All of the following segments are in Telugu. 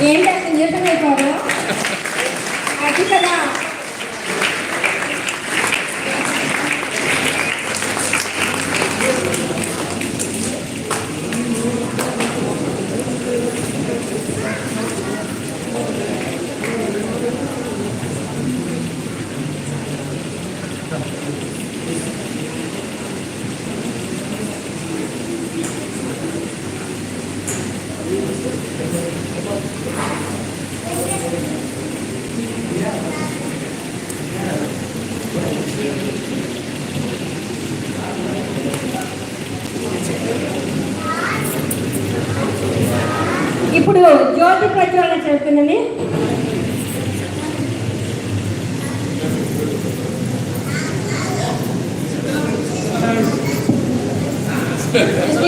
ఏంటంటే అసలు అది కదా.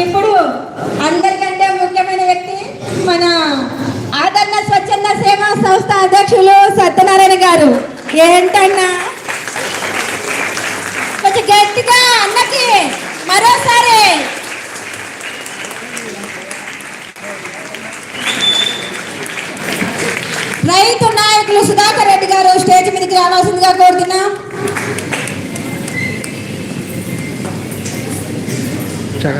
ఇప్పుడు అందరికంటే ముఖ్యమైన వ్యక్తి మన ఆదరణ స్వచ్ఛంద సేవా సంస్థ అధ్యక్షులు సత్యనారాయణ గారు. ఏంటన్నా? కొంచెం గట్టిగా అన్నకి మరోసారి. రైతు నాయకులు సుధాకర్ రెడ్డి గారు స్టేజ్ మీదకి రావాల్సిందిగా కోరుతున్నాం. సేవ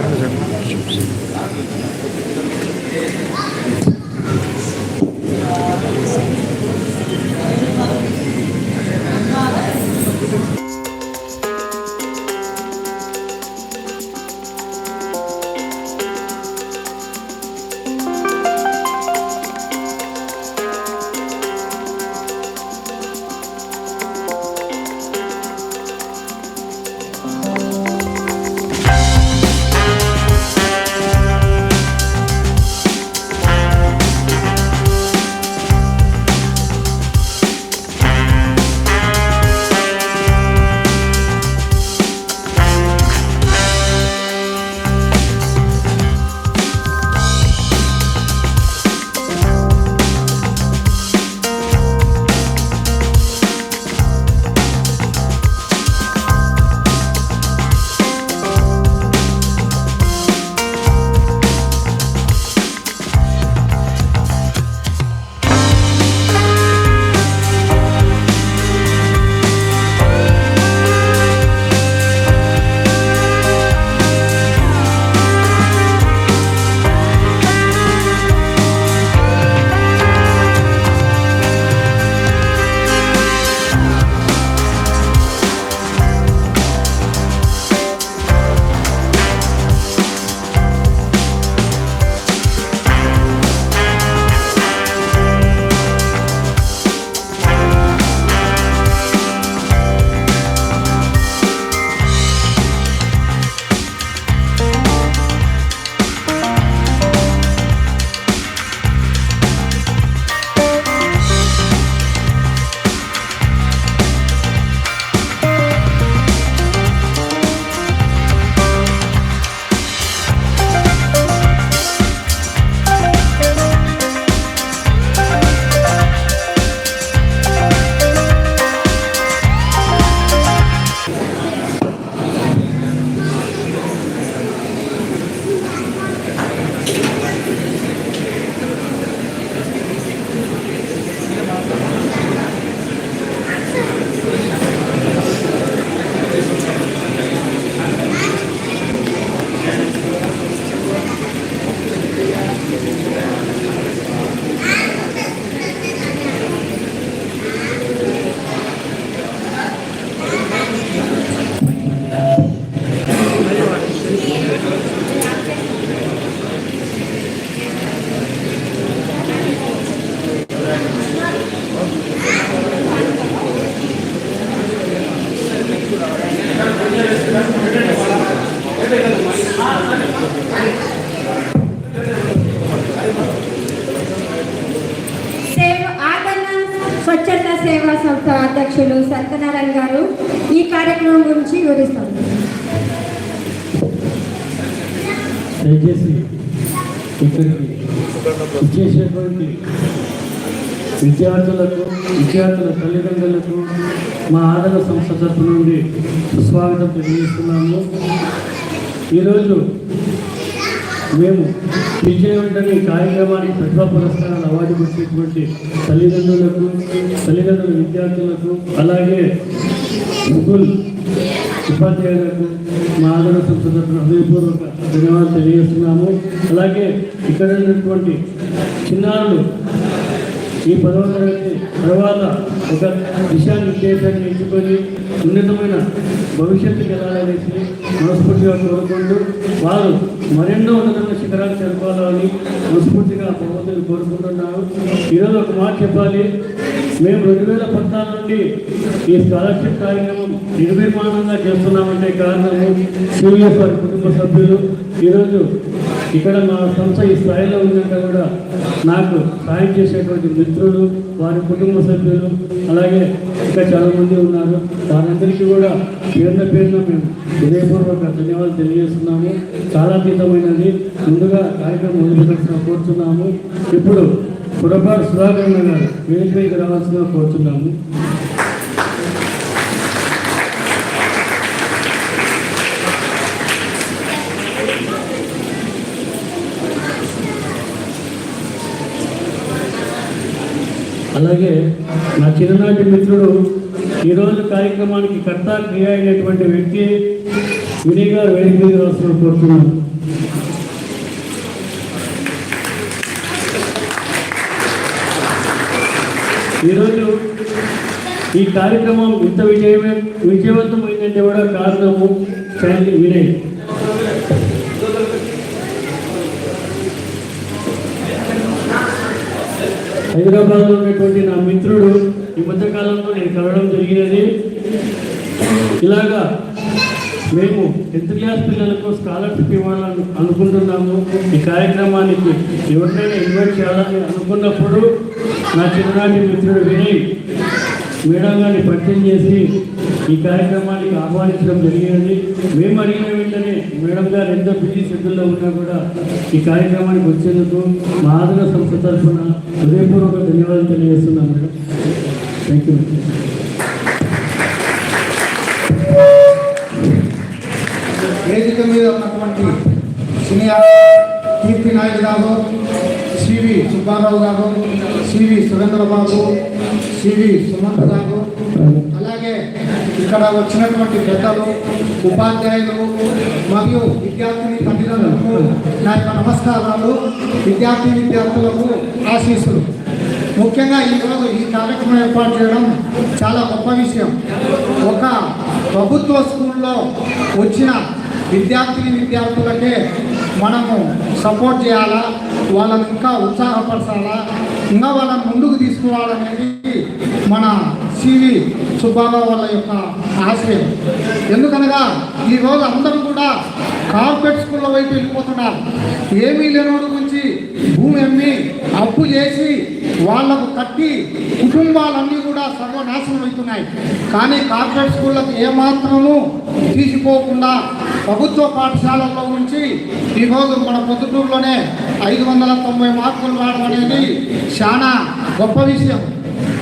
సేవా సంస్థ అధ్యక్షులు సత్యనారాయణ గారు ఈ కార్యక్రమం గురించి వివరిస్తారు దయచేసి ఇక్కడికి ఇచ్చేసేటువంటి విద్యార్థులకు విద్యార్థుల తల్లిదండ్రులకు మా ఆదరణ సంస్థ తరపు నుండి సుస్వాగతం తెలియజేస్తున్నాము. ఈరోజు మేము పిలిచిన వెంటనే ఈ కార్యక్రమానికి ప్రతిభా పురస్కారాలు అవార్డు వచ్చినటువంటి తల్లిదండ్రులకు తల్లిదండ్రుల విద్యార్థులకు అలాగే ముగ్గురు ఉపాధ్యాయులకు మా ఆదరణ సంస్థ హృదయపూర్వక ధన్యవాదాలు తెలియజేస్తున్నాము. అలాగే ఇక్కడ ఉన్నటువంటి చిన్నారులు ఈ పదవ తరగతి తర్వాత ఒక దిశానిర్దేశాన్ని ఎంచుకొని ఉన్నతమైన భవిష్యత్తు వెళ్ళాలనేసి మనస్ఫూర్తిగా కోరుకుంటూ వారు మరెన్నో ఉన్నతమైన శిఖరాలు చేరుకోవాలని మనస్ఫూర్తిగా భగవంతుని కోరుకుంటున్నాను. ఈరోజు ఒక మాట చెప్పాలి. మేము రెండు వేల పద్నాలుగు నుండి ఈ స్కాలర్షిప్ కార్యక్రమం నిర్విమానంగా చేస్తున్నామంటే కారణము సీనియర్ వారి కుటుంబ సభ్యులు. ఈరోజు ఇక్కడ మా సంస్థ ఈ స్థాయిలో ఉన్నాక కూడా నాకు సాయం చేసేటువంటి మిత్రులు వారి కుటుంబ సభ్యులు అలాగే ఇంకా చాలామంది ఉన్నారు. వారందరికీ కూడా పేరున పేరున మేము హృదయపూర్వక ధన్యవాదాలు తెలియజేస్తున్నాము. చాలా అతీతమైనది. ముందుగా కార్యక్రమం మొదలుపెట్టిన కోరుతున్నాము ఇప్పుడు పురపాటు సుధాకరణ గారు వేదికపైకి రావాల్సిన కోరుతున్నాము అలాగే నా చిన్ననాటి మిత్రుడు ఈరోజు కార్యక్రమానికి కర్త క్రియ అయినటువంటి వ్యక్తి వినయ్ గారు వేదిక మీద కోరుతున్నాను. ఈరోజు ఈ కార్యక్రమం ఇంత విజయమే విజయవంతమైందంటే కూడా కారణము ఫ్యామిలీ వినయ్. హైదరాబాద్లో ఉన్నటువంటి నా మిత్రుడు ఈ మధ్యకాలంలో నేను కలవడం జరిగినది. ఇలాగా మేము టెన్త్ క్లాస్ పిల్లలకు స్కాలర్షిప్ ఇవ్వాలని అనుకుంటున్నాము. ఈ కార్యక్రమానికి ఎవరినైనా ఇన్వైట్ చేయాలని అనుకున్నప్పుడు నా చిన్ననాటి మిత్రుడు విని మేడం గారిని పరిచయం చేసి ఈ కార్యక్రమానికి ఆహ్వానించడం జరిగినది మేము అడిగిన వెంటనే మేడం గారు ఎంతో బిజీ షెడ్యూల్లో ఉన్నా కూడా ఈ కార్యక్రమానికి వచ్చేందుకు మా ఆదరణ సంస్థ తరఫున హృదయపూర్వక ధన్యవాదాలు తెలియజేస్తున్నాం మేడం. థ్యాంక్ యూ వేదిక మీద ఉన్నటువంటి సీనియర్ కీర్తి నాయక్ గారు సివి సుబ్బారావు గారు సివి సురేంద్రబాబు సివి సుమంత్ గారు ఇక్కడ వచ్చినటువంటి పెద్దలు ఉపాధ్యాయులు మరియు విద్యార్థిని తల్లిదండ్రులకు నా యొక్క నమస్కారాలు విద్యార్థి విద్యార్థులకు ఆశీస్సులు. ముఖ్యంగా ఈరోజు ఈ కార్యక్రమం ఏర్పాటు చేయడం చాలా గొప్ప విషయం. ఒక ప్రభుత్వ స్కూల్లో వచ్చిన విద్యార్థిని విద్యార్థులకే మనము సపోర్ట్ చేయాలా? వాళ్ళని ఇంకా ఉత్సాహపరచాలా? ఇంకా వాళ్ళని ముందుకు తీసుకురావాలనేది మన సివి సుబ్బారావు వాళ్ళ యొక్క ఆశయం. ఎందుకనగా ఈరోజు అందరూ కూడా కార్పొరేట్ స్కూళ్ళ వైపు వెళ్ళిపోతున్నారు. ఏమీ లేనోడు గురించి భూమి అమ్మి అప్పు చేసి వాళ్ళకు కట్టి కుటుంబాలన్నీ కూడా సర్వనాశనం అవుతున్నాయి. కానీ కార్పొరేట్ స్కూళ్ళకు ఏమాత్రము తీసిపోకుండా ప్రభుత్వ పాఠశాలల్లో ఉంచి ఈరోజు మన పొద్దుటూరులోనే ఐదు వందల తొంభై మార్కులు రావడం అనేది చాలా గొప్ప విషయం.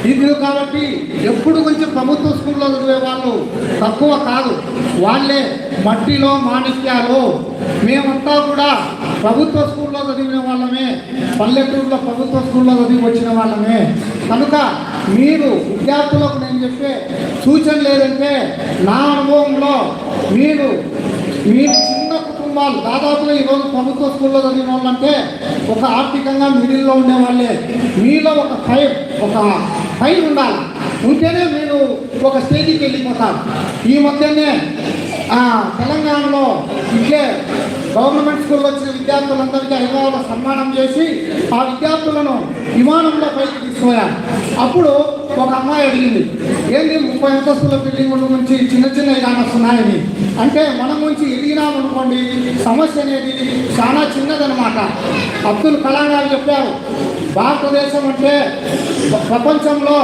ఇది కాబట్టి ఎప్పుడు కొంచెం ప్రభుత్వ స్కూల్లో చదివే వాళ్ళు తక్కువ కాదు. వాళ్ళే మట్టిలో మాణిక్యాలు. మేమంతా కూడా ప్రభుత్వ స్కూల్లో చదివిన వాళ్ళమే. పల్లెటూరులో ప్రభుత్వ స్కూల్లో చదివి వచ్చిన వాళ్ళమే. కనుక మీరు విద్యార్థులకు నేను చెప్పే సూచన లేదంటే నా అనుభవంలో మీరు మీ కుటుంబాలు దాదాపుగా ఈరోజు ప్రభుత్వ స్కూల్లో చదివిన వాళ్ళంటే ఒక ఆర్థికంగా మిడిల్లో ఉండే వాళ్ళే మీలో ఒక ఫైర్ ఒక ఫైర్ ఉండాలి. ఉంటేనే మీరు ఒక స్టేజ్కి వెళ్ళిపోతారు. ఈ మధ్యనే తెలంగాణలో ఇట్లే గవర్నమెంట్ స్కూల్లో వచ్చిన విద్యార్థులందరికీ హైదరాబాద్లో సన్మానం చేసి ఆ విద్యార్థులను విమానంలో పైకి తీసుకుపోయారు. అప్పుడు ఒక అమ్మాయి అడిగింది ఏంటి ముప్పై అంతస్తుల బిల్డింగ్ నుంచి చిన్న చిన్న కానీ వస్తున్నాయని అంటే మనం నుంచి ఎదిగినామనుకోండి సమస్య అనేది చాలా చిన్నదనమాట అబ్దుల్ కలాం గారు చెప్పారు భారతదేశం అంటే ప్రపంచంలో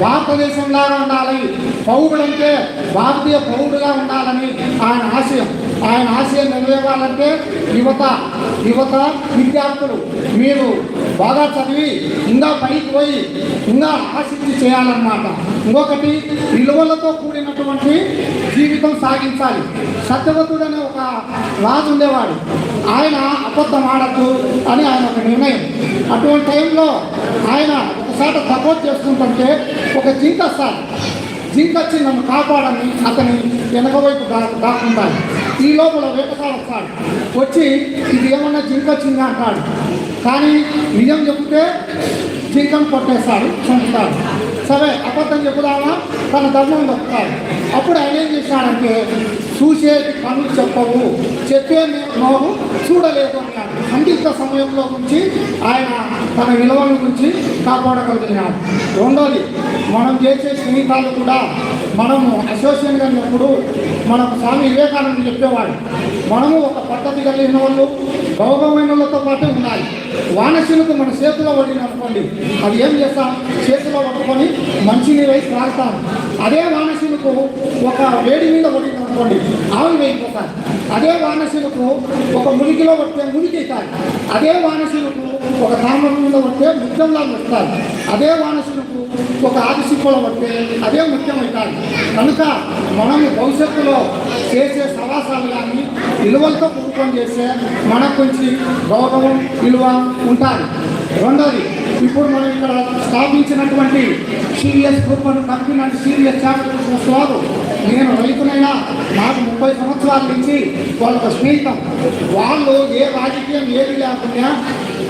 భారతదేశంలాగా ఉండాలి. పౌరుడంటే భారతీయ పౌరుడుగా ఉండాలని ఆయన ఆశయం. ఆయన ఆశయం నెరవేరాలంటే యువత యువత విద్యార్థులు మీరు బాగా చదివి ఇంకా పైకి పోయి ఇంకా ఆసక్తి చేయాలన్నమాట. ఇంకొకటి విలువలతో కూడినటువంటి జీవితం సాగించాలి. సత్యవతుడు అనే ఒక రాజు ఉండేవాడు. ఆయన అబద్ధం ఆడద్దు అని ఆయన ఒక నిర్ణయం. అటువంటి టైంలో ఆయన ఒకసారి సపోర్ట్ చేసుకుంటుంటే ఒక జింక సార్ జింక వచ్చి నన్ను కాపాడని అతని వెనక వైపు దా దాక్కుంటాడు. ఈ లోపల వేటకాడు వస్తాడు వచ్చి ఇది ఏమన్నా జింక వచ్చిందా? అంటాడు. కానీ నిజం చెబితే జింకను కొట్టేస్తాడు చంపుతాడు. సరే అబద్ధం చెప్పుదామా? తన ధర్మం చెప్తాడు. అప్పుడు ఆయన ఏం చేశాడంటే చూసేది కళ్ళు చెప్పవు చెప్పే నోరు చూడలేదు అన్నాడు. సంగీత సమయంలో గురించి ఆయన తన విలువల గురించి కాపాడగలుగుతున్నాడు రెండోది మనం చేసే స్నేహితాలు కూడా మనము అసోసియేట్గా ఉన్నప్పుడు మనకు స్వామి వివేకానంద చెప్పేవాడు మనము ఒక పద్ధతి కలిగిన వాళ్ళు గౌరవమైనతో పాటు ఉన్నాయి. వానశీలకు మన చేతిలో పడింది అనుకోండి. అది ఏం చేస్తాం? చేతిలో పట్టుకొని మంచినీరు వేసి తాగుతాం అదే వానశీలకు ఒక వేడి మీద పడింది అనుకోండి ఆవులు వేయిపోతారు అదే వానశీలకు ఒక మునిగిలో పడితే మునిగి అదే వానశీలకు ఒక తామరం మీద పడితే ముఖ్యంగా వస్తారు అదే వానశీలకు ఒక ఆదిశిప్పలో పడితే అదే ముఖ్యం కనుక మనం భవిష్యత్తులో చేసే సవాసాలు కానీ విలువలతో కూడుకొని చేస్తే మనకు కొంచెం గౌరవం విలువ ఉంటుంది రెండోది ఇప్పుడు మనం ఇక్కడ స్థాపించినటువంటి సీరియస్ గ్రూప్ అని కంపెనీ అంటే సీరియస్ చాప్టర్ వారు నేను రైతునైనా నాకు ముప్పై సంవత్సరాల నుంచి వాళ్ళకు స్నేహితం. వాళ్ళు ఏ రాజకీయం ఏది లేకుండా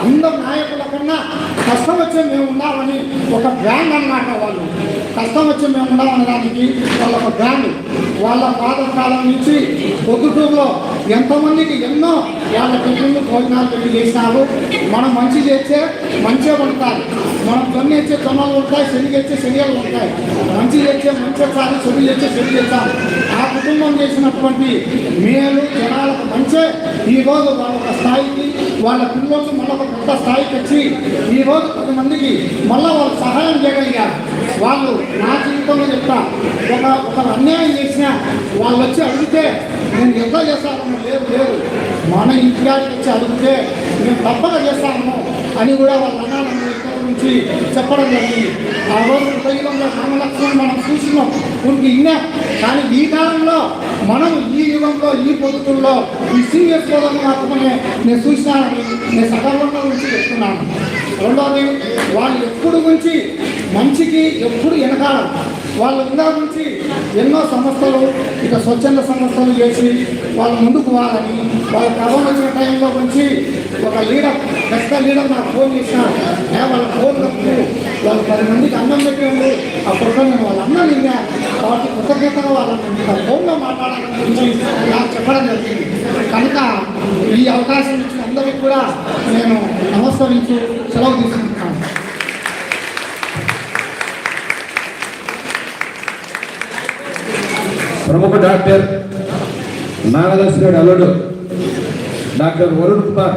అందరు నాయకుల కన్నా కష్టం వచ్చే మేము ఉన్నామని ఒక బ్రాండ్ అన్నమాట వాళ్ళు. కష్టం వచ్చి మేము ఉన్నామనే దానికి వాళ్ళ ఒక బ్రాండ్ వాళ్ళ పాత కాలం నుంచి పొద్దుటూరులో ఎంతమందికి ఎన్నో వాళ్ళ పిల్లలు భోజనాలు పెట్టి చేసినారు. మనం మంచి చేస్తే మంచిగా ఉంటారు మనం జొన్న ఇచ్చే జొన్నలు ఉంటాయి శనిగి ఇచ్చే శనిగలు ఉంటాయి మంచి చేస్తే మంచి కాదు చెడు చేస్తే చెడు చేస్తాం ఆ కుటుంబం చేసినటువంటి మేలు జనాలకు మంచి. ఈ రోజు వాళ్ళ ఒక స్థాయికి వాళ్ళ పిల్లలకు మళ్ళీ ఒక కొత్త స్థాయికి వచ్చి ఈరోజు కొంతమందికి మళ్ళీ వాళ్ళు సహాయం చేయగలిగారు. వాళ్ళు నా జీవితంలో చెప్తా ఒక ఒక అన్యాయం చేసినా వాళ్ళు వచ్చి అడిగితే నేను ఎంత చేస్తాను లేదు లేదు. మన ఇంటికాడికి వచ్చి అడిగితే నేను తప్పక చేస్తాము అని కూడా వాళ్ళ అన్నాను గురించి చెప్పడం జరిగింది ఆ రోజు ఉపయోగంలో రామలక్ష్మణ్ మనం చూసినాం. కొన్ని ఇన్నా. కానీ ఈ కాలంలో మనం ఈ యుగంలో ఈ పొద్దుల్లో ఈ సీరియస్ సోదరులు మాత్రమే నేను చూసినానని నేను సగర్వంగా గురించి చెప్తున్నాను. రెండోది వాళ్ళు ఎప్పుడు గురించి మంచికి ఎప్పుడు వెనకాల వాళ్ళ ఉందా నుంచి ఎన్నో సంస్థలు ఇక స్వచ్ఛంద సంస్థలు చేసి వాళ్ళు ముందుకు వాళ్ళని వాళ్ళ కరోనా వచ్చిన టైంలో నుంచి ఒక లీడర్ పెద్ద లీడర్ నాకు ఫోన్ చేసిన వాళ్ళ ఫోన్ తప్పు వాళ్ళు పది మందికి అన్నం పెట్టేవాళ్ళు అప్పుడు నేను వాళ్ళ అన్నం నిందా కాబట్టి కృతజ్ఞతగా వాళ్ళని ఫోన్లో మాట్లాడాలని గురించి నాకు చెప్పడం జరిగింది. కనుక ఈ అవకాశం ఇచ్చిన అందరికీ కూడా నేను నమస్కరించు సెలవు తీసుకుంటాను ప్రముఖ డాక్టర్ నాగదర్శనుడు అల్లుడు డాక్టర్ వరుణ్ కుమార్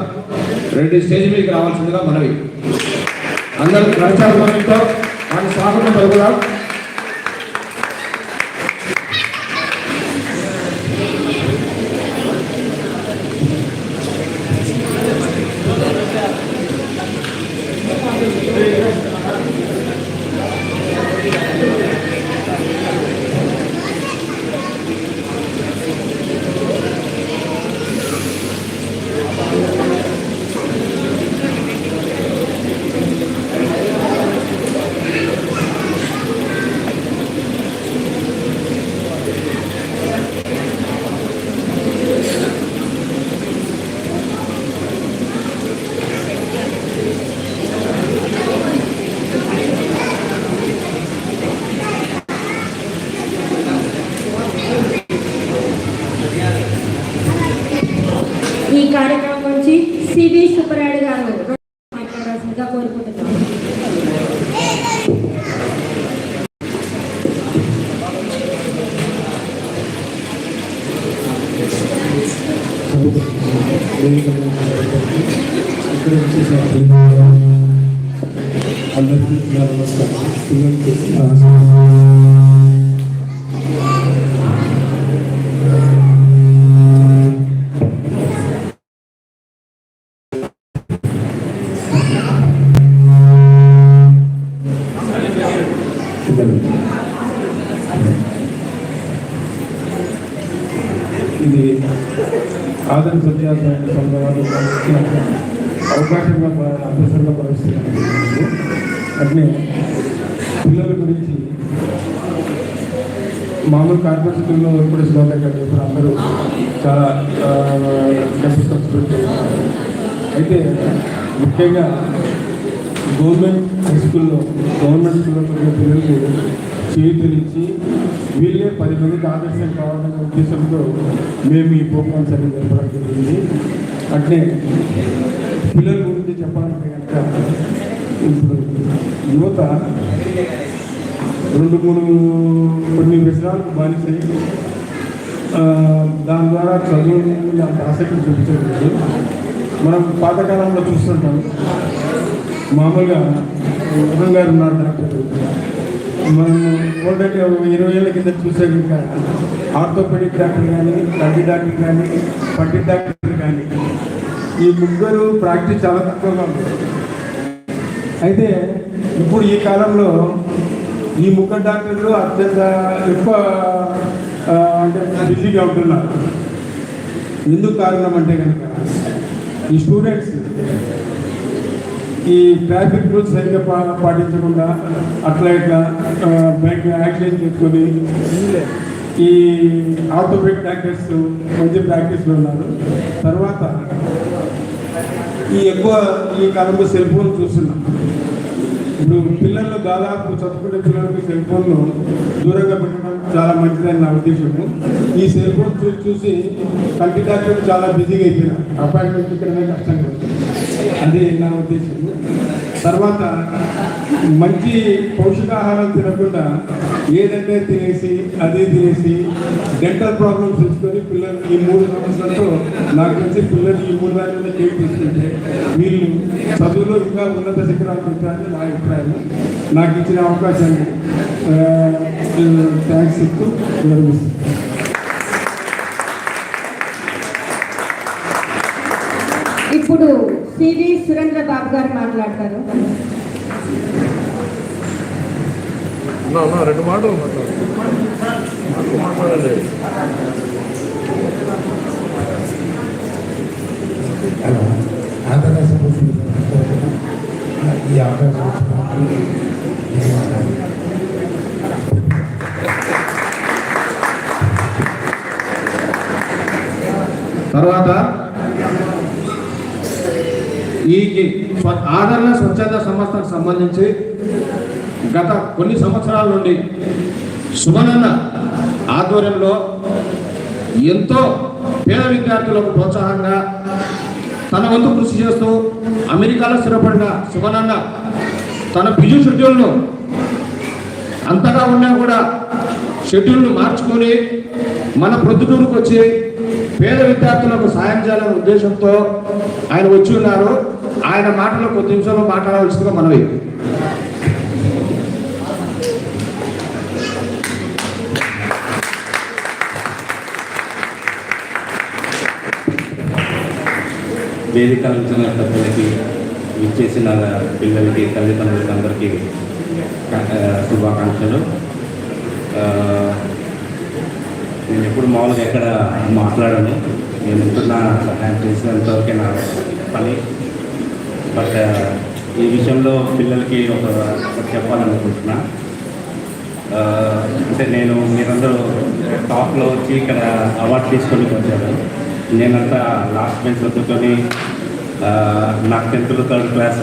రెడ్డి స్టేజ్ మీదకి రావాల్సిందిగా మనవి. అందరూ ప్రచారంతో మన సాగుతూ పలుకుదాం డబ్బు అయితే ముఖ్యంగా గవర్నమెంట్ హై స్కూల్లో గవర్నమెంట్ స్కూల్లో చదివే పిల్లలకి చేతులిచ్చి వీళ్ళే పది మందికి ఆదర్శం కావాలనే ఉద్దేశంతో మేము ఈ ప్రోగ్రామ్స్ అనేది జరపడం జరిగింది. అంటే పిల్లల గురించి చెప్పాలంటే కనుక ఇప్పుడు యువత రెండు మూడు కొన్ని వ్యసనాలకు బానిసై దాని ద్వారా చదువు మీద ఆసక్తి చూపించలేదు మనం పాతకాలంలో చూస్తుంటాం. మామూలుగా ఉదయం గారు ఉన్నారు డాక్టర్ మనం ఓల్డేజ్ ఇరవై ఏళ్ళ కింద చూసే ఇంకా ఆర్థోపెడిక్ డాక్టర్ కానీ కంటి డాక్టర్ కానీ పట్టి డాక్టర్ కానీ ఈ ముగ్గురు ప్రాక్టీస్ చాలా తక్కువగా ఉంది అయితే ఇప్పుడు ఈ కాలంలో ఈ ముగ్గురు డాక్టర్లు అత్యంత ఎక్కువ అంటే బిజీగా ఉంటున్నారు ఎందుకు కారణం అంటే కనుక ఈ స్టూడెంట్స్ ఈ ట్రాఫిక్ రూల్స్ సరిగ్గా పా- పాటించకుండా అట్లా ఇట్లా బైక్ యాక్సిడెంట్ చేసుకొని ఈ ఆటోమేటిక్ ప్రాక్టీస్ మంచి ప్రాక్టీస్లో ఉన్నారు. తర్వాత ఈ ఎక్కువ ఈ కాలంలో సెల్ ఫోన్ చూస్తున్నాం. ఇప్పుడు పిల్లలు దాదాపు చదువుకునే పిల్లలకి సెల్ ఫోన్ను దూరంగా పెట్టడం చాలా మంచిదని నా ఉద్దేశము. ఈ సెల్ ఫోన్ చూసి చూసి కంటి డాక్టర్ చాలా బిజీగా అయిపోయినా అపాయింట్మెంట్ ఇక్కడనే కష్టంగా అది నా ఉద్దేశం తర్వాత మంచి పౌష్టికాహారం తినకుండా ఏదంటే తినేసి అదే తినేసి డెంటల్ ప్రాబ్లమ్స్ తెచ్చుకొని పిల్లలు ఈ మూడు సంవత్సరాలతో నాకు తెలిసి పిల్లలు ఈ మూడు దాని మీద కేర్ తీసుకుంటే వీళ్ళు చదువులో ఇంకా ఉన్నత శిఖరాలు ఉంటారని నా అభిప్రాయం. నాకు ఇచ్చిన అవకాశాన్ని థ్యాంక్స్ ఇస్తూ ఇప్పుడు సివి సురేంద్ర బాబు గారు మాట్లాడతారు. అన్నా, అన్నా, రెండు మాటలు మాట్లాడు. మాట్లాడండి ఈ అవకాశం. తర్వాత ఈ ఆదరణ స్వచ్ఛంద సంస్థకు సంబంధించి గత కొన్ని సంవత్సరాల నుండి సుమనన్న ఆధ్వర్యంలో ఎంతో పేద విద్యార్థులకు ప్రోత్సాహంగా తన వంతు కృషి చేస్తూ అమెరికాలో స్థిరపడిన సుమనన్న తన బిజీ షెడ్యూల్ను అంతగా ఉన్నా కూడా షెడ్యూల్ను మార్చుకొని మన ప్రొద్దుటూరుకు వచ్చి పేద విద్యార్థులకు సాయం చేయాలనే ఉద్దేశంతో ఆయన వచ్చి ఉన్నారు. ఆయన మాటలో కొద్ది నిమిషాలు మాట్లాడవలసిందిగా మనవి. వేదిక అంచన పెద్దలకి ఇచ్చేసిన పిల్లలకి తల్లిదండ్రులకి అందరికీ శుభాకాంక్షలు. నేను ఎప్పుడు మామూలుగా ఎక్కడ మాట్లాడను. నేను ఉంటున్న సహాయం చేసినంతవరకే నా పని. బట్ ఈ విషయంలో పిల్లలకి ఒక చెప్పాలనుకుంటున్నా. అంటే నేను మీరందరూ టాప్లో వచ్చి ఇక్కడ అవార్డు తీసుకొని వచ్చాను నేనంతా లాస్ట్ బెంచ్లో కూర్చొని నాకు టెన్త్లో థర్డ్ క్లాస్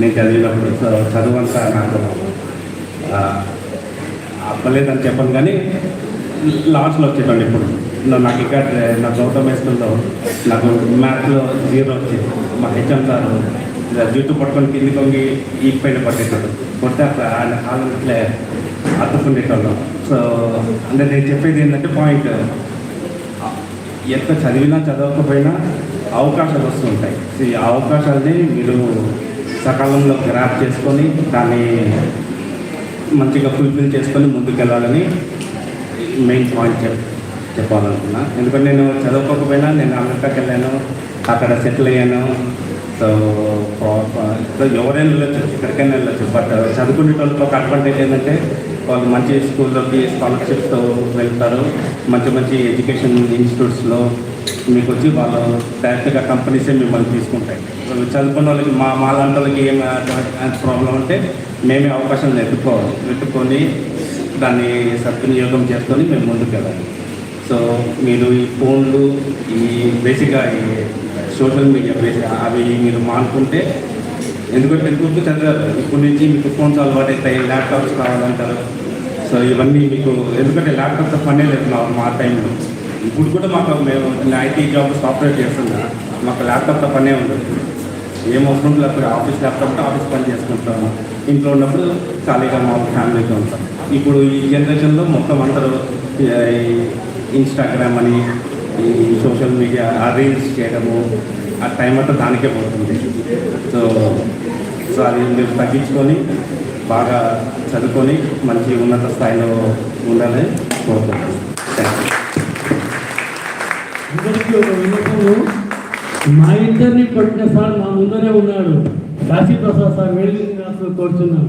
నేను చదివినప్పుడు సో చదువు అంతా నాకు అప్పలేదని చెప్పను కానీ లాస్ట్లో వచ్చేటండి ఇప్పుడు. నాకు ఇక్కడ నా గౌతమ్ హై నాకు మ్యాథ్లో జీరో వచ్చింది. మా హెచ్ఎం సార్ ఇలా జుట్టు పట్టుకొని కింది కొంగి ఈ పైన పట్టేటాడు కొడితే అక్కడ ఆయన కాలం ఇట్లే సో అంటే నేను చెప్పేది ఏంటంటే పాయింట్ ఎంత చదివినా చదవకపోయినా అవకాశాలు వస్తుంటాయి సో ఈ అవకాశాలని మీరు సకాలంలో గ్రాప్ చేసుకొని దాన్ని మంచిగా ఫుల్ఫిల్ చేసుకొని ముందుకెళ్ళాలని మెయిన్ పాయింట్ చెప్ చెప్పాలనుకున్నా. ఎందుకంటే నేను చదవకపోయినా నేను అమెరికాకి వెళ్ళాను అక్కడ సెటిల్ అయ్యాను. సో ఎవరైనా వెళ్ళచ్చు ఎక్కడికైనా వెళ్ళచ్చు. బట్ చదువుకునే వాళ్ళకి ఒక అడ్వాంటేజ్ ఏంటంటే వాళ్ళు మంచి స్కూల్లోకి స్కాలర్షిప్తో వెళ్తారు. మంచి మంచి ఎడ్యుకేషన్ ఇన్స్టిట్యూట్స్లో మీకు వచ్చి వాళ్ళు డైరెక్ట్గా కంపెనీసే మిమ్మల్ని తీసుకుంటాయి. చదువుకున్న వాళ్ళకి మా మా లాంటి వాళ్ళకి ఏం ప్రాబ్లం అంటే మేమే అవకాశం ఎత్తుకోవాలి వెతుక్కొని దాన్ని సద్వినియోగం చేసుకొని మేము ముందుకు వెళ్ళాలి. సో మీరు ఈ ఫోన్లు ఈ బేసిక్గా ఈ సోషల్ మీడియా బేసిక్ అవి మీరు మానుకుంటే ఎందుకంటే ఎందుకు చదివారు? ఇప్పటి నుంచి మీకు ఫోన్స్ అలవాటు అవుతాయి ల్యాప్టాప్స్ కావాలంటారు. సో ఇవన్నీ మీకు ఎందుకంటే ల్యాప్టాప్తో పనే లేదు మా మా టైంలో ఇప్పుడు కూడా మాకు మేము ఐటీ జాబ్ సాఫ్ట్వేర్ చేస్తున్నా మాకు ల్యాప్టాప్తో పనే ఉండదు. ఏం అవసరం లేకపోతే ఆఫీస్ ల్యాప్టాప్ ఆఫీస్ పని చేసుకుంటాము. ఇంట్లో ఉన్నప్పుడు ఖాళీగా మా ఫ్యామిలీతో ఉంటాం. ఇప్పుడు ఈ జనరేషన్లో మొత్తం అందరూ ఈ ఇన్స్టాగ్రామ్ అని ఈ సోషల్ మీడియా ఆ రీల్స్ చేయడము ఆ టైం అంతా దానికే పోతుంది. సో సో అది మీరు తగ్గించుకొని బాగా చదువుకొని మంచి ఉన్నత స్థాయిలో ఉండాలని కోరుకుంటున్నాను. అందరికీ ఒక విన్నపము. మా ఇద్దరిని కొట్టిన సార్ మా ముందరే ఉన్నాడు. కాశీ ప్రసాద్ సార్ వెళ్ళి కోరుతున్నాను. కోరుతున్నాం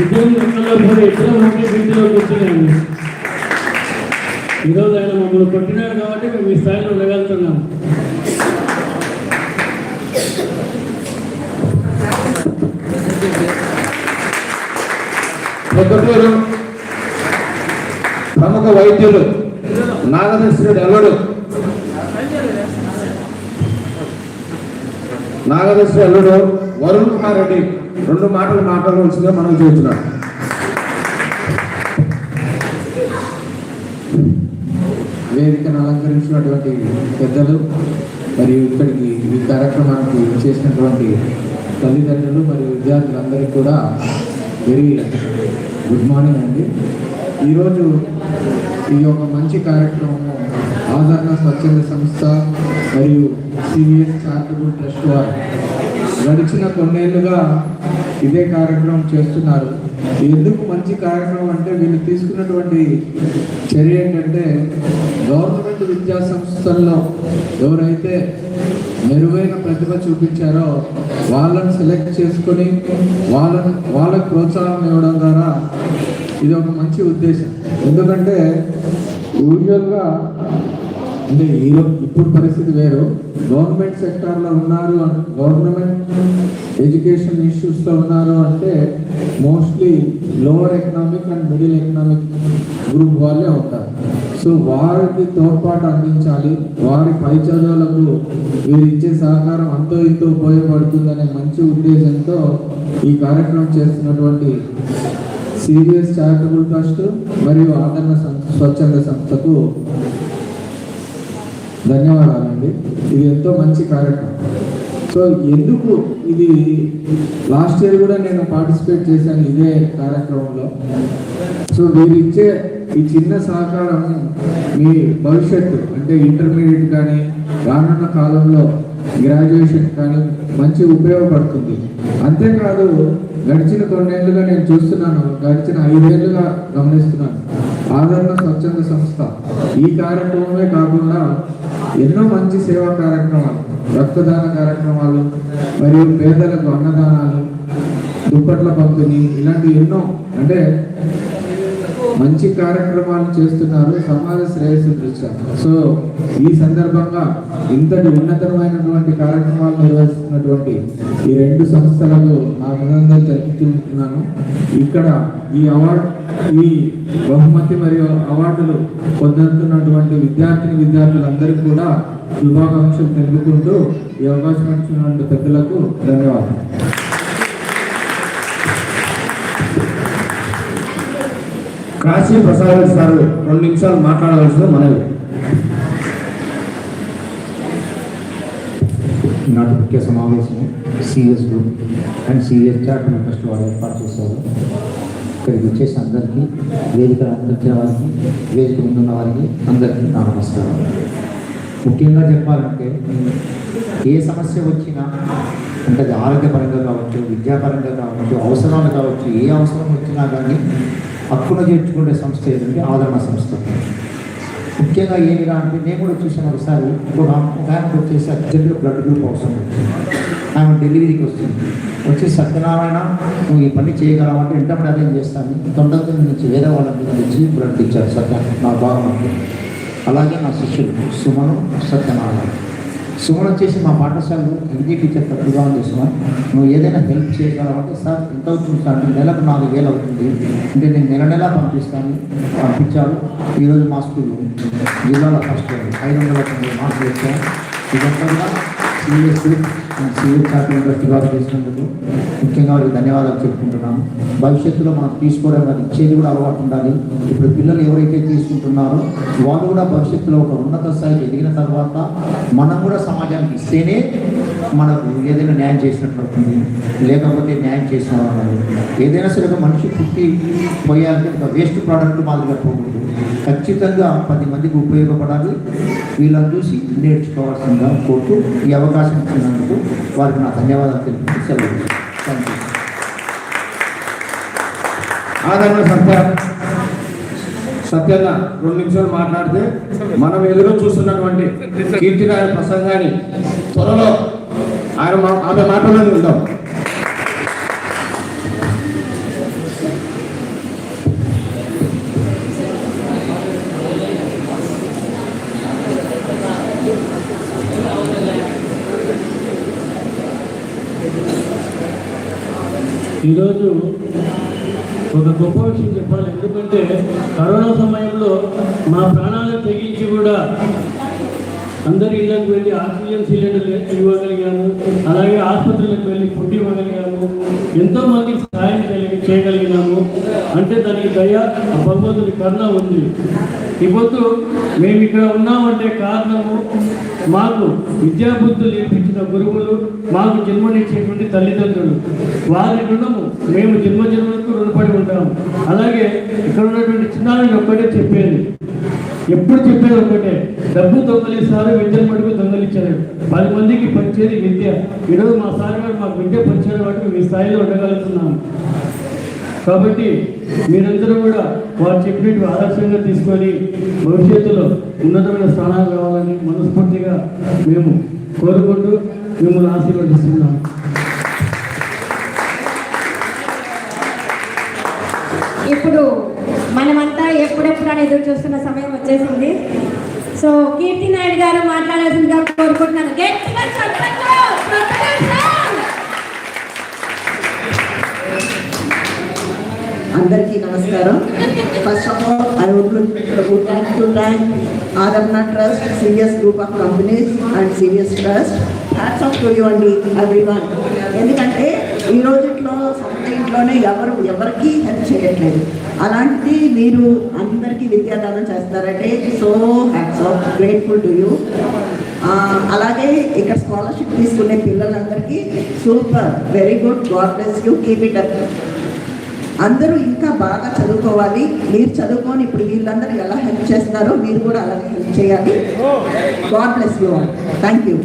ఇద్దరు ఎక్కడో పోయి ఇద్దరు ఒకే బీచ్లో కూర్చున్నాము ఈరోజు ఆయన మమ్మల్ని కొట్టినాడు కాబట్టి మేము ఈ స్థాయిలో ఉండగలుగుతున్నాము ప్రొద్దుటూరు ప్రముఖ వైద్యులు నాగదర్శనుడు ఎవడు నాగదర్శి అల్లుడు వరుణ్ కుమార్ రెడ్డి. రెండు మాటలు మాట్లాడవలసిందిగా మనం చేస్తున్నాం. వేదికను అలంకరించినటువంటి పెద్దలు మరియు ఇక్కడికి ఈ కార్యక్రమానికి చేసినటువంటి తల్లిదండ్రులు మరియు విద్యార్థులందరికీ కూడా వెరీ గుడ్ మార్నింగ్ అండి. ఈరోజు ఈ యొక్క మంచి కార్యక్రమము ఆదరణ స్వచ్ఛంద సంస్థ మరియు సివిఎస్ చారిటబుల్ ట్రస్ట్ వారు గడిచిన కొన్నేళ్ళుగా ఇదే కార్యక్రమం చేస్తున్నారు. ఎందుకు మంచి కార్యక్రమం అంటే వీళ్ళు తీసుకున్నటువంటి చర్య ఏంటంటే గవర్నమెంట్ విద్యా సంస్థల్లో ఎవరైతే మెరుగైన ప్రతిభ చూపించారో వాళ్ళని సెలెక్ట్ చేసుకొని వాళ్ళని వాళ్ళకు ప్రోత్సాహం ఇవ్వడం ద్వారా ఇది ఒక మంచి ఉద్దేశం. ఎందుకంటే యూజువల్గా అంటే ఈరోజు ఇప్పుడు పరిస్థితి వేరు. గవర్నమెంట్ సెక్టార్లో ఉన్నారు గవర్నమెంట్ ఎడ్యుకేషన్ ఇష్యూస్లో ఉన్నారు అంటే mostly lower economic and middle economic group వాళ్ళే ఉంటారు సో వారికి తోడ్పాటు అందించాలి. వారి పై చదువులకు మీరు ఇచ్చే సహకారం అంతో ఇంతో ఉపయోగపడుతుందనే మంచి ఉద్దేశంతో ఈ కార్యక్రమం చేస్తున్నటువంటి సీరియస్ చారిటబుల్ ట్రస్ట్ మరియు ఆదరణ సంస్థ స్వచ్ఛంద సంస్థకు ధన్యవాదాలండి. ఇది ఎంతో మంచి కార్యక్రమం. సో ఎందుకు ఇది లాస్ట్ ఇయర్ కూడా నేను పార్టిసిపేట్ చేశాను ఇదే కార్యక్రమంలో. సో వీరిచ్చే ఈ చిన్న సహకారం మీ భవిష్యత్తు అంటే ఇంటర్మీడియట్ కానీ రానున్న కాలంలో గ్రాడ్యుయేషన్ కానీ మంచి ఉపయోగపడుతుంది. అంతేకాదు గడిచిన కొన్నేళ్ళుగా నేను చూస్తున్నాను గడిచిన ఐదేళ్ళుగా గమనిస్తున్నాను. ఆదరణ స్వచ్ఛంద సంస్థ. ఈ కార్యక్రమమే కాకుండా ఎన్నో మంచి సేవా కార్యక్రమాలు రక్తదాన కార్యక్రమాలు మరియు పేదలకు అన్నదానాలు దుప్పట్ల పంపిణీ ఇలాంటి ఎన్నో అంటే మంచి కార్యక్రమాలు చేస్తున్నారు సమాజ శ్రేయస్సు దృష్ట్యా. సో ఈ సందర్భంగా ఇంతటి ఉన్నతమైనటువంటి కార్యక్రమాలు నిర్వహిస్తున్నటువంటి ఈ రెండు సంస్థలకు నా అభినందనలు తెలుపుతున్నాను ఇక్కడ ఈ అవార్డు ఈ బహుమతి మరియు అవార్డులు పొందుతున్నటువంటి విద్యార్థిని విద్యార్థులందరికీ కూడా శుభాకాంక్షలు తెలుపుకుంటూ ఈ అవకాశం ఇచ్చినటువంటి పెద్దలకు ధన్యవాదాలు. కాశీ ప్రసాద్ సార్ రెండు నిమిషాలు మాట్లాడవలసింది మనవి. ఈనాటి ముఖ్య సమావేశం CS group. And CS charitable trust వాళ్ళు ఏర్పాటు చేశారు. ఇక్కడికి వచ్చేసి అందరికీ వేదిక అందించిన వారికి వేదిక ముందున్న వారికి అందరికీ నా నమస్కారం. ముఖ్యంగా చెప్పాలంటే ఏ సమస్య వచ్చినా అంటే అది ఆరోగ్యపరంగా కావచ్చు విద్యాపరంగా కావచ్చు అవసరాలు కావచ్చు ఏ అవసరం వచ్చినా కానీ హక్కున చేర్చుకునే సంస్థ ఏంటంటే ఆదరణ సంస్థ. ముఖ్యంగా ఏమిరా అంటే నేను కూడా చూసాను ఒకసారి ఒక ఒక ఆయనకు వచ్చేసి అర్జెంట్ బ్లడ్ గ్రూప్ అవసరం. ఆమె డెలివరీకి వస్తుంది. వచ్చి సత్యనారాయణ నువ్వు ఈ పని చేయగలవు? అంటే వెంటనే అరేంజ్ చేస్తాను. తొందరగా నుంచి వేరే వాళ్ళ మీద నుంచి బ్లడ్ ఇచ్చారు సత్య నా బాగా అలాగే నా శిష్యుడు సుమను సత్యనారాయణ. సుమన్ వచ్చేసి మా పాఠశాలలో హిందీ టీచర్ తప్పుగా ఉంది సుమన్ నువ్వు ఏదైనా హెల్ప్ చేయగలవంటే సార్ ఎంత అవుతుంది సార్? నెలకు నాలుగు వేలు అవుతుంది. అంటే నేను నెల నెలా పంపిస్తాను పంపించాడు ఈరోజు మా స్కూల్ జిల్లాలో ఫస్ట్ ఐదు వందల తొమ్మిది మార్కులు వచ్చాను ఇదంతా కూడా సీరియస్ సీరియస్ చార్ట్ చేసినందుకు ముఖ్యంగా వారికి ధన్యవాదాలు చెప్పుకుంటున్నాను భవిష్యత్తులో మనం తీసుకోవడం అది ఇచ్చేది కూడా అలవాటు ఉండాలి. ఇప్పుడు పిల్లలు ఎవరైతే తీసుకుంటున్నారో వాళ్ళు కూడా భవిష్యత్తులో ఒక ఉన్నత స్థాయికి ఎదిగిన తర్వాత మనం కూడా సమాజానికి ఇస్తేనే మనకు ఏదైనా న్యాయం చేసినట్లు అవుతుంది. లేకపోతే న్యాయం చేసిన వాళ్ళు ఏదైనా సరే ఒక మనిషి పుట్టి పోయాలంటే ఒక వేస్ట్ ప్రోడక్ట్ మాదిరిగా పోకూడదు. ఖచ్చితంగా పది మందికి ఉపయోగపడాలి. వీళ్ళని చూసి నేర్చుకోవాల్సిందిగా కోరుతూ ఈ అవకాశం ఇచ్చినందుకు వారికి నా ధన్యవాదాలు తెలుపుతూ సెలవు. థ్యాంక్ యూ ఆదరణ సత్య. సత్యన్న రెండు నిమిషాలు మాట్లాడితే మనం ఎదురు చూస్తున్నటువంటి కీర్తి ప్రసంగాన్ని త్వరలో ఆయన మా- ఆమె మాటలను విందాం. ఈరోజు ఒక గొప్ప విషయం చెప్పాలి. ఎందుకంటే కరోనా సమయంలో మా ప్రాణాలను తెగించి కూడా అందరి ఇళ్ళకి వెళ్ళి ఆక్సిజన్ సిలిండర్లు ఇవ్వగలిగాము. అలాగే ఆసుపత్రులకు వెళ్ళి ఫుడ్ ఇవ్వగలిగాము. ఎంతోమందికి సహాయం చేయగలి- చేయగలిగినాము. అంటే దానికి దయ భగవంతుడి కరుణ ఉంది. ఇప్పుడు మేము ఇక్కడ ఉన్నామంటే కారణము మాకు విద్యాబుద్ధులు నేర్పించిన గురువులు మాకు జన్మనిచ్చేటువంటి తల్లిదండ్రులు. వారి రుణము మేము జన్మ జన్మలకు రుణపడి ఉంటాము. అలాగే ఇక్కడ ఉన్నటువంటి చిన్నానికి ఒక్కటే చెప్పేది. ఎప్పుడు చెప్పేది ఒకటే డబ్బు దొంగలిస్తారు విద్యను మటుకు దొంగలిచ్చారు పది మందికి పంచేది విద్య. ఈరోజు మా సార్ గారు మాకు విద్య పంచారు కాబట్టి మీ స్థాయిలో ఉండగలుగుతున్నాము. కాబట్టి మీరందరూ కూడా వారు చెప్పినట్టు ఆదర్శంగా తీసుకొని భవిష్యత్తులో ఉన్నతమైన స్థానాలు కావాలని మనస్ఫూర్తిగా మేము కోరుకుంటూ మిమ్మల్ని ఆశీర్వదిస్తున్నాము ఇప్పుడు మనమంతా ఎప్పుడెప్పుడు అని ఎదురు చూస్తున్న సమయం వచ్చేసింది. సో కీర్తి నాయుడు గారు మాట్లాడాల్సిందిగా కోరుకుంటున్నాను. గట్టిగా అందరికీ నమస్కారం. First of all I would would to thank ఆదమ్నా trust serious group of companies and serious trust hats off to you అండి ఎవ్రీవన్ ఎందుకంటే ఈ రోజుట్లో సొంత ఇంట్లోనే ఎవరు ఎవరికి హెల్ప్ చేయట్లేదు. అలాంటిది మీరు అందరికీ విద్యాదానం చేస్తారంటే so hats off grateful to you అలాగే ఇక్కడ స్కాలర్షిప్ తీసుకునే పిల్లలందరికీ super very good God bless you keep it up అందరూ ఇంకా బాగా చదువుకోవాలి. మీరు చదువుకొని ఇప్పుడు వీళ్ళందరూ ఎలా హెల్ప్ చేస్తున్నారో మీరు కూడా అలాగే హెల్ప్ చేయాలి. God bless you all thank you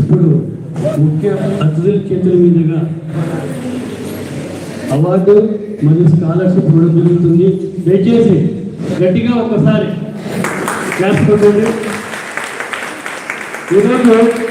ఇప్పుడు ముఖ్య అతిథుల చేతుల మీదుగా అవార్డు మరియు స్కాలర్షిప్ ఇవ్వడం జరుగుతుంది. దయచేసి గట్టిగా ఒకసారి క్లాస్ కొట్టండి. ఈరోజు